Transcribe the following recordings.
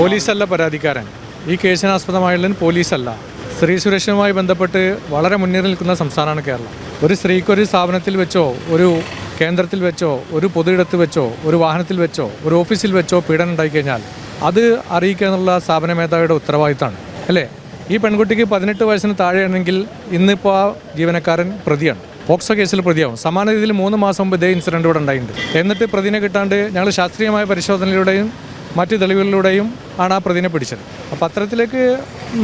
പോലീസല്ല പരാതിക്കാരൻ. ഈ കേസിനാസ്പദമായുള്ള പോലീസല്ല. സ്ത്രീ സുരക്ഷയുമായി ബന്ധപ്പെട്ട് വളരെ മുന്നിൽ നിൽക്കുന്ന സംസ്ഥാനമാണ് കേരളം. ഒരു സ്ത്രീക്കൊരു സ്ഥാപനത്തിൽ വെച്ചോ ഒരു കേന്ദ്രത്തിൽ വെച്ചോ ഒരു പൊതുയിടത്ത് വെച്ചോ ഒരു വാഹനത്തിൽ വെച്ചോ ഒരു ഓഫീസിൽ വെച്ചോ പീഡനം ഉണ്ടായിക്കഴിഞ്ഞാൽ അത് അറിയിക്കുക എന്നുള്ള സ്ഥാപന മേധാവിയുടെ ഉത്തരവാദിത്തമാണ് അല്ലേ? ഈ പെൺകുട്ടിക്ക് പതിനെട്ട് വയസ്സിന് താഴെയാണെങ്കിൽ ഇന്നിപ്പോൾ ആ ജീവനക്കാരൻ പ്രതിയാണ്. പോക്സോ കേസിൽ പ്രതിയാവും. സമാന രീതിയിൽ മൂന്ന് മാസം മുമ്പ് ഇതേ ഇൻസിഡന്റ് ഇവിടെ ഉണ്ടായിട്ടുണ്ട്. എന്നിട്ട് പ്രതിനെ കിട്ടാണ്ട് ഞങ്ങൾ ശാസ്ത്രീയമായ പരിശോധനയിലൂടെയും മറ്റ് തെളിവുകളിലൂടെയും ആണ് ആ പ്രതിനെ പിടിച്ചത്. അപ്പോൾ അത്തരത്തിലേക്ക്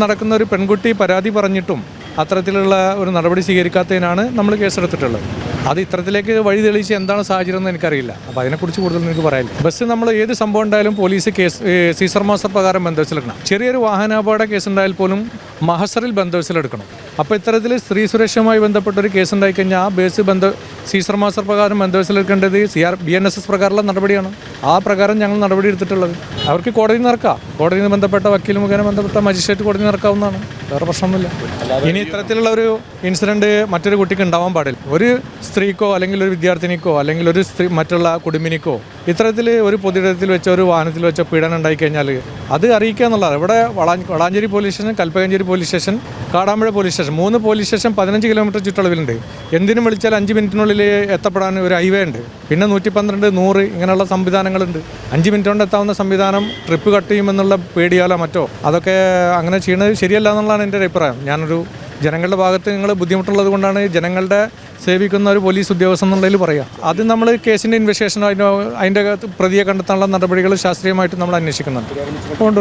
നടക്കുന്ന ഒരു പെൺകുട്ടി പരാതി പറഞ്ഞിട്ടും അത്തരത്തിലുള്ള ഒരു നടപടി സ്വീകരിക്കാത്തതിനാണ് നമ്മൾ കേസെടുത്തിട്ടുള്ളത്. അത് ഇത്തരത്തിലേക്ക് വഴി തെളിയിച്ച് എന്താണ് സാഹചര്യം എന്ന് എനിക്കറിയില്ല. അപ്പോൾ അതിനെക്കുറിച്ച് കൂടുതൽ നിങ്ങൾക്ക് പറയാനില്ല. ബസ് നമ്മൾ ഏത് സംഭവം ഉണ്ടായാലും പോലീസ് കേസ് സീസർ മാസ്റ്റർ പ്രകാരം ബന്ധവച്ചിലെടുക്കണം ചെറിയൊരു വാഹനാപകട കേസ് ഉണ്ടായാൽ പോലും മഹസറിൽ ബന്ധവച്ചിലെടുക്കണം അപ്പോൾ ഇത്തരത്തിൽ സ്ത്രീ സുരക്ഷയുമായി ബന്ധപ്പെട്ട ഒരു കേസ് ഉണ്ടായിക്കഴിഞ്ഞാൽ ആ ബേസ് ബന്ധ സീസർ മാസ്റ്റർ പ്രകാരം ബന്ധവച്ചിലെടുക്കേണ്ടത് C R B N S S പ്രകാരമുള്ള നടപടിയാണ്. ആ പ്രകാരം ഞങ്ങൾ നടപടി എടുത്തിട്ടുള്ളത് അവർക്ക് കോടതി നിറക്കാം കോടതിയിൽ ബന്ധപ്പെട്ട വക്കീൽ മുഖേന ബന്ധപ്പെട്ട മജിസ്ട്രേറ്റ് കോടതി നടക്കാവുന്നതാണ് വേറെ പ്രശ്നമൊന്നുമില്ല. ഇനി ഇത്തരത്തിലുള്ള ഒരു ഇൻസിഡന്റ് മറ്റൊരു കുട്ടിക്ക് ഉണ്ടാവാൻ പാടില്ല. ഒരു സ്ത്രീക്കോ അല്ലെങ്കിൽ ഒരു വിദ്യാർത്ഥിനിക്കോ അല്ലെങ്കിൽ ഒരു സ്ത്രീ മറ്റുള്ള കുടുംബിനിക്കോ ഇത്തരത്തിൽ ഒരു പൊതുയിടത്തിൽ വെച്ചോ ഒരു വാഹനത്തിൽ വെച്ചോ പീഡനം ഉണ്ടായി കഴിഞ്ഞാൽ അത് അറിയിക്കുക എന്നുള്ളതാണ്. ഇവിടെ വളാ- Valanchery police station Kalpakanchery police station Kadampuzha police station മൂന്ന് പോലീസ് സ്റ്റേഷൻ പതിനഞ്ച് കിലോമീറ്റർ ചുറ്റളവിലുണ്ട്. എന്തിനും വിളിച്ചാൽ അഞ്ച് മിനിറ്റിനുള്ളിൽ എത്തപ്പെടാൻ ഒരു ഹൈവേ ഉണ്ട്. പിന്നെ നൂറ്റി പന്ത്രണ്ട് നൂറ് ഇങ്ങനെയുള്ള സംവിധാനങ്ങളുണ്ട്. അഞ്ച് മിനിറ്റ് കൊണ്ട് എത്താവുന്ന സംവിധാനം ട്രിപ്പ് കട്ട് ചെയ്യുമെന്നുള്ള പേടിയാലോ മറ്റോ അതൊക്കെ അങ്ങനെ ചെയ്യുന്നത് ശരിയല്ല എന്നുള്ളതാണ് എന്റെ ഒരു അഭിപ്രായം. ഞാനൊരു ജനങ്ങളുടെ ഭാഗത്ത് നിങ്ങൾ ബുദ്ധിമുട്ടുള്ളത് കൊണ്ടാണ് ജനങ്ങളുടെ സേവിക്കുന്ന ഒരു പോലീസ് ഉദ്യോഗസ്ഥൻ എന്നുള്ളതിൽ പറയാം. അത് നമ്മൾ കേസിന്റെ ഇൻവെസ്റ്റിഗേഷൻ അതിന്റെ അതിന്റെ പ്രതിയെ കണ്ടെത്താനുള്ള നടപടികൾ ശാസ്ത്രീയമായിട്ട് നമ്മൾ അന്വേഷിക്കുന്നുണ്ട്. ഉണ്ട്